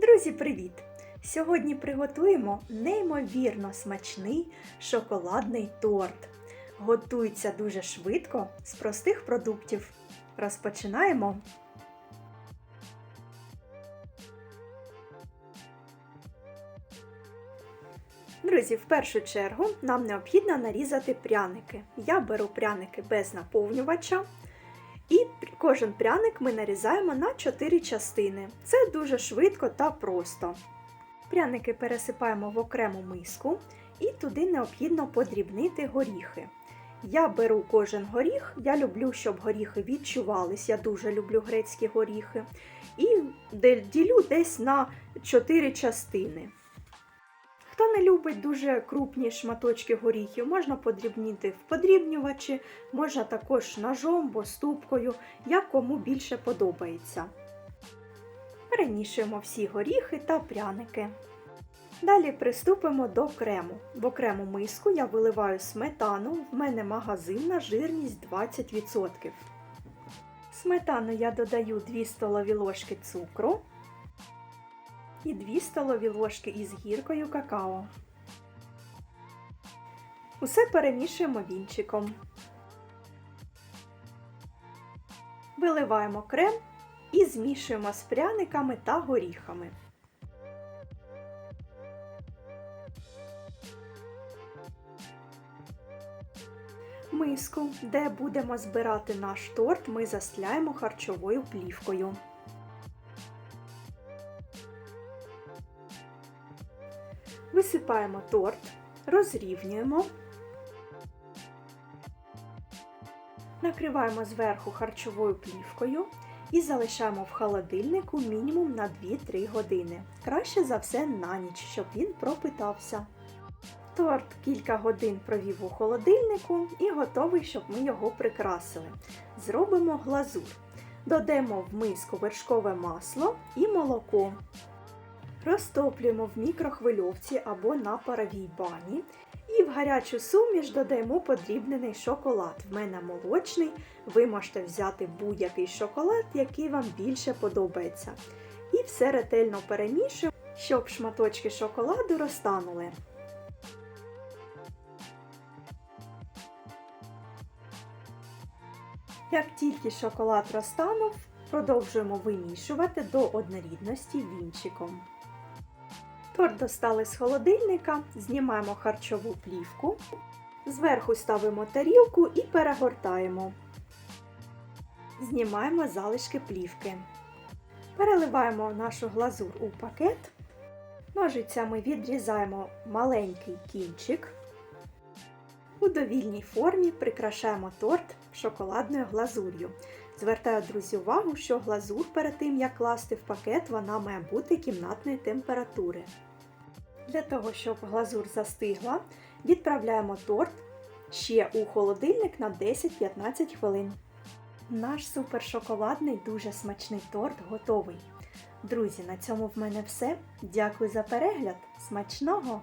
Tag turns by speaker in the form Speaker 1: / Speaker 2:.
Speaker 1: Друзі, привіт! Сьогодні приготуємо неймовірно смачний шоколадний торт. Готується дуже швидко з простих продуктів. Розпочинаємо. Друзі, в першу чергу нам необхідно нарізати пряники. Я беру пряники без наповнювача. І кожен пряник ми нарізаємо на 4 частини. Це дуже швидко та просто. Пряники пересипаємо в окрему миску і туди необхідно подрібнити горіхи. Я беру кожен горіх, я люблю, щоб горіхи відчувались, я дуже люблю грецькі горіхи. І ділю десь на 4 частини. Не любить дуже крупні шматочки горіхів, можна подрібнити в подрібнювачі, можна також ножом або ступкою, як кому більше подобається. Перемішуємо всі горіхи та пряники. Далі приступимо до крему. В окрему миску я виливаю сметану, в мене магазинна жирність 20%. Сметану я додаю 2 столові ложки цукру і 2 столові ложки із гіркою какао. Усе перемішуємо вінчиком. Виливаємо крем і змішуємо з пряниками та горіхами. Миску, де будемо збирати наш торт, ми застляємо харчовою плівкою. Висипаємо торт, розрівнюємо, накриваємо зверху харчовою плівкою і залишаємо в холодильнику мінімум на 2-3 години. Краще за все на ніч, щоб він пропитався. Торт кілька годин провів у холодильнику і готовий, щоб ми його прикрасили. Зробимо глазур. Додаємо в миску вершкове масло і молоко. Розтоплюємо в мікрохвильовці або на паровій бані. І в гарячу суміш додаємо подрібнений шоколад. В мене молочний, ви можете взяти будь-який шоколад, який вам більше подобається. І все ретельно перемішуємо, щоб шматочки шоколаду розтанули. Як тільки шоколад розтанув, продовжуємо вимішувати до однорідності вінчиком. Торт достали з холодильника, знімаємо харчову плівку, зверху ставимо тарілку і перегортаємо. Знімаємо залишки плівки. Переливаємо нашу глазур у пакет. Ножицями відрізаємо маленький кінчик. У довільній формі прикрашаємо торт шоколадною глазур'ю. Звертаю, друзі, увагу, що глазур перед тим, як класти в пакет, вона має бути кімнатної температури. Для того, щоб глазур застигла, відправляємо торт ще у холодильник на 10-15 хвилин. Наш супершоколадний дуже смачний торт готовий. Друзі, на цьому в мене все. Дякую за перегляд! Смачного!